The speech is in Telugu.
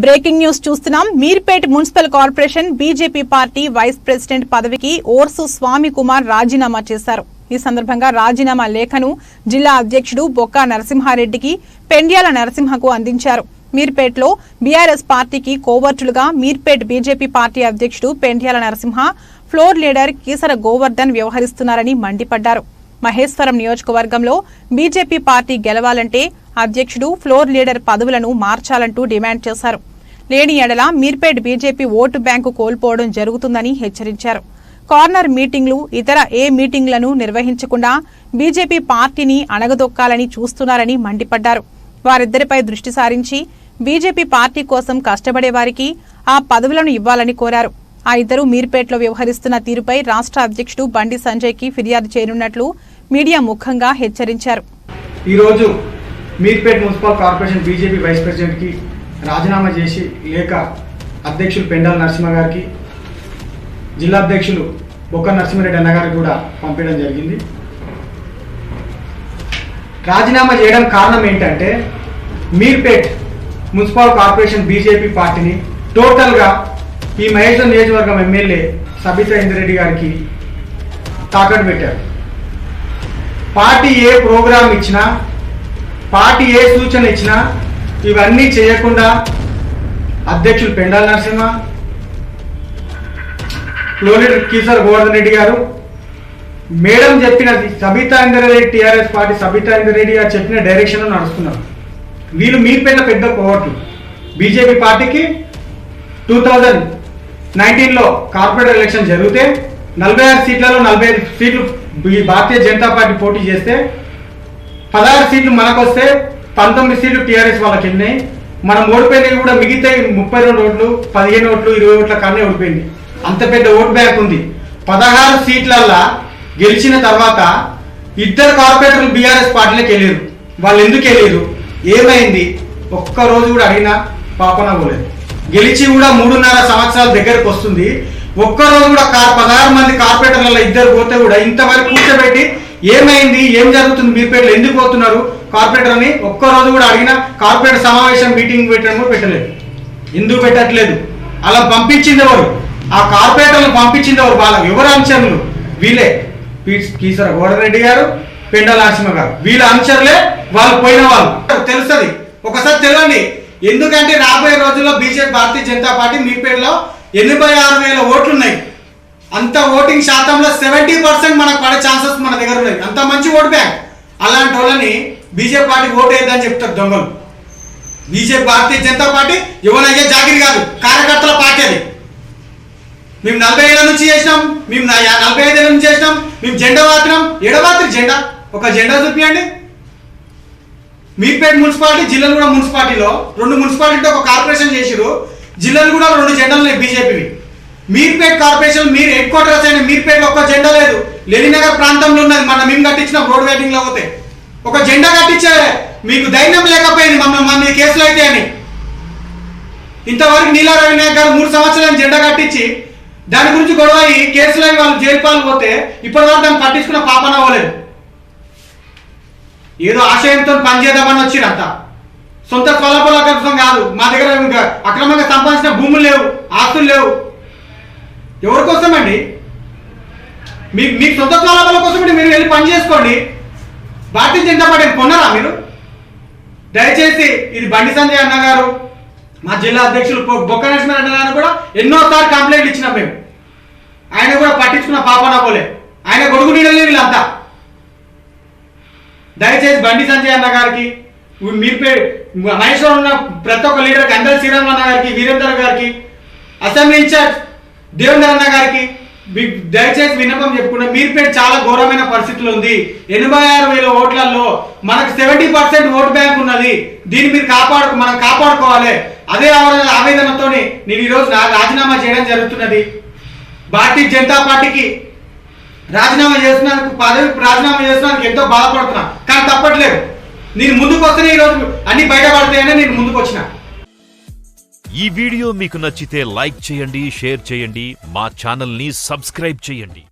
బ్రేకింగ్ న్యూస్ చూస్తున్నాం. Meerpet municipal corporation BJP party vice president పదవికి ఓర్సు స్వామి కుమార్ రాజీనామా చేశారు. ఈ సందర్భంగా రాజీనామా లేఖను జిల్లా అధ్యక్షుడు బొక్క నరసింహారెడ్డికి పెండ్యాల నరసింహకు అందించారు. మీర్పేట్లో బీఆర్ఎస్ పార్టీకి కోవర్టులుగా మీర్పేట్ బీజేపీ పార్టీ అధ్యక్షుడు పెండ్యాల నరసింహ ఫ్లోర్ లీడర్ కీసర గోవర్ధన్ వ్యవహరిస్తున్నారని మండిపడ్డారు. మహేశ్వరం నియోజకవర్గంలో బీజేపీ పార్టీ గెలవాలంటే అధ్యక్షుడు ఫ్లోర్ లీడర్ పదవులను మార్చాలంటూ డిమాండ్ చేశారు. లేని ఎడల మీర్పేట్ బీజేపీ ఓటు బ్యాంకు కోల్పోవడం జరుగుతుందని హెచ్చరించారు. కార్నర్ మీటింగ్లు ఇతర ఏ మీటింగ్లను నిర్వహించకుండా బీజేపీ పార్టీని అణగదొక్కాలని చూస్తున్నారని మండిపడ్డారు. వారిద్దరిపై దృష్టి సారించి బీజేపీ పార్టీ కోసం కష్టపడే వారికి ఆ పదవులను ఇవ్వాలని కోరారు. ఆ ఇద్దరు మీర్పేట్లో వ్యవహరిస్తున్న తీరుపై రాష్ట్ర అధ్యక్షుడు బండి సంజయ్కి ఫిర్యాదు చేయనున్నట్లు మీడియా ముఖంగా హెచ్చరించారు. ఈరోజు Meerpet municipal corporation BJP vice ప్రెసిడెంట్కి రాజీనామా చేసి లేక అధ్యక్షులు పెండాల నరసింహ గారికి జిల్లా అధ్యక్షులు బొక్క నరసింహారెడ్డి అన్న గారికి కూడా పంపించడం జరిగింది. రాజీనామా చేయడం కారణం ఏంటంటే మీర్పేట్ మున్సిపల్ కార్పొరేషన్ బీజేపీ పార్టీని టోటల్గా ఈ మహేశ్వరం నియోజకవర్గం ఎమ్మెల్యే సబితా ఇంద్రెడ్డి గారికి తాకట్టు పెట్టారు. పార్టీ ఏ ప్రోగ్రాం ఇచ్చినా పార్టీ ఏ సూచన ఇచ్చినా ఇవన్నీ చేయకుండా అధ్యక్షులు పెండాల నరసింహ లోనిడ్ కీసర్ గోవర్ధన్ రెడ్డి గారు మేడం చెప్పినది సబితా ఇంద్రారెడ్డి టీఆర్ఎస్ పార్టీ సబితా ఇంద్రారెడ్డి గారు చెప్పిన డైరెక్షన్లో నడుస్తున్నారు. వీళ్ళు పైన పెద్ద కోవట్లు బీజేపీ పార్టీకి టూ థౌజండ్ నైన్టీన్లో కార్పొరేట్ ఎలక్షన్ జరిగితే నలభై ఆరు సీట్లలో నలభై ఐదు సీట్లు ఈ భారతీయ జనతా పార్టీ పోటీ చేస్తే పదహారు సీట్లు మనకు వస్తే పంతొమ్మిది సీట్లు టీఆర్ఎస్ వాళ్ళకి వెళ్ళినాయి. మనం ఓడిపోయినవి కూడా మిగతా ముప్పై రెండు ఓట్లు పదిహేను ఓట్లు ఇరవై ఓట్ల కన్నా ఓడిపోయింది. అంత పెద్ద ఓట్ బ్యాంక్ ఉంది. పదహారు సీట్లల్లా గెలిచిన తర్వాత ఇద్దరు కార్పొరేటర్లు బీఆర్ఎస్ పార్టీలోకి వెళ్ళారు. వాళ్ళు ఎందుకు వెళ్ళారు? ఏమైంది? ఒక్క రోజు కూడా అడిగినా పాపన పోలేదు. గెలిచి కూడా మూడున్నర సంవత్సరాల దగ్గరకు వస్తుంది. ఒక్క రోజు కూడా పదహారు మంది కార్పొరేటర్ల ఇద్దరు పోతే కూడా ఇంతవరకు కూర్చోబెట్టి ఏమైంది ఏం జరుగుతుంది మీ పేర్లు ఎందుకు పోతున్నారు? కార్పొరేటర్ అని ఒక్క రోజు కూడా అడిగిన కార్పొరేటర్ సమావేశం మీటింగ్ పెట్టడం కూడా పెట్టలేదు. ఎందుకు పెట్టట్లేదు? అలా పంపించింది ఎవరు? ఆ కార్పొరేటర్లు పంపించింది ఎవరు? వాళ్ళ ఎవరు అనుచరులు? వీళ్ళే. కీసర గోడరెడ్డి గారు పెండల నరసింహ గారు. వీళ్ళ అనుచరులే వాళ్ళు పోయిన వాళ్ళు. తెలుస్తుంది. ఒకసారి తెలియండి ఎందుకంటే రాబోయే రోజుల్లో బీజేపీ భారతీయ జనతా పార్టీ మీ పేరులో ఎనభై ఆరు వేల ఓట్లు ఉన్నాయి అంత ఓటింగ్ శాతంలో సెవెంటీ పర్సెంట్ మనకు పడే ఛాన్సెస్ మన దగ్గర ఉన్నాయి. అంత మంచి ఓట్ బ్యాంక్. అలాంటి వాళ్ళని బీజేపీ పార్టీకి ఓటు వేద్దని చెప్తారు దొంగలు. బీజేపీ భారతీయ జనతా పార్టీ ఎవరయ్యే జాగిరి కాదు కార్యకర్తల పార్టీ అది. మేము నలభై ఏళ్ళ నుంచి చేసినాం మేము నా- ఐదు ఏళ్ళ నుంచి చేసినాం మేము జెండా వాత్రం ఎడవాత్రి జెండా? ఒక జెండా చూపించండి మీర్పేట్ మున్సిపాలిటీ జిల్లాలు కూడా మున్సిపాలిటీలో రెండు మున్సిపాలిటీ ఒక కార్పొరేషన్ చేసిరు జిల్లాలు కూడా రెండు జెండాలు ఉన్నాయి బీజేపీవి. మీర్పేట్ కార్పొరేషన్ మీరు హెడ్ క్వార్టర్స్ అయిన మీర్పేట్ ఒక్క జెండా లేదు. లెలినగర్ ప్రాంతంలో ఉన్నది. మన మేము కట్టించిన రోడ్ వెయిటింగ్లో పోతే. ఒక జెండా కట్టించారే. మీకు ధైర్యం లేకపోయింది. మమ్మల్ని మన కేసులు అయితే అని. ఇంతవరకు నీలా రవినాయక్ గారు మూడు సంవత్సరాలు జెండా కట్టించి దాని గురించి గొడవ అయ్యి కేసులు అయ్యి వాళ్ళు జైలు పోతే ఇప్పటివరకు దాన్ని పట్టించుకున్న పాపన అవ్వలేదు. ఏదో ఆశయంతో పనిచేద్దామని వచ్చిరంతా. సొంత స్వలపల కోసం కాదు. మా దగ్గర ఇంకా అక్రమంగా సంపాదించిన భూములు లేవు ఆస్తులు లేవు. ఎవరి కోసమండి? అండి మీ మీ సొంత స్వలపల కోసం మీరు వెళ్ళి పని చేసుకోండి. భారతీయ జనతా పార్టీ కొన్నారా మీరు? దయచేసి ఇది బండి సంజయ్ అన్న గారు మా జిల్లా అధ్యక్షులు బొక్క నరసింహ అన్న గారు కూడా ఎన్నోసార్లు కంప్లైంట్ ఇచ్చినాం మేము. ఆయన కూడా పట్టించుకున్న పాపన పోలే. ఆయన గొడుగు నీడలే వీళ్ళంతా. దయచేసి బండి సంజయ్ అన్న గారికి మీ మహేశ్వరం ఉన్న ప్రతి ఒక్క లీడర్కి అందరి శ్రీరామ్ అన్న గారికి వీరేందర్ గారికి అసెంబ్లీ ఇన్ఛార్జ్ దేవేందర్ అన్న గారికి దయచేసి విన్నపం చెప్పుకున్నా మీర్పేట చాలా ఘోరమైన పరిస్థితులు ఉంది. ఎనభై ఆరు వేల ఓట్లలో మనకు సెవెంటీ పర్సెంట్ ఓట్ బ్యాంక్ ఉన్నది. దీన్ని మీరు కాపాడు మనం కాపాడుకోవాలి. అదే ఆవేదనతో నేను ఈరోజు రాజీనామా చేయడం జరుగుతున్నది. భారతీయ జనతా పార్టీకి రాజీనామా చేస్తున్నందుకు పదవి రాజీనామా చేస్తున్నందుకు ఎంతో బాధపడుతున్నా. కానీ తప్పట్లేదు. నేను ముందుకు వస్తేనే ఈరోజు అన్ని బయటపడతాయనే నేను ముందుకు వచ్చిన. ఈ వీడియో మీకు నచ్చితే లైక్ చేయండి షేర్ చేయండి మా ఛానల్ని సబ్స్క్రైబ్ చేయండి.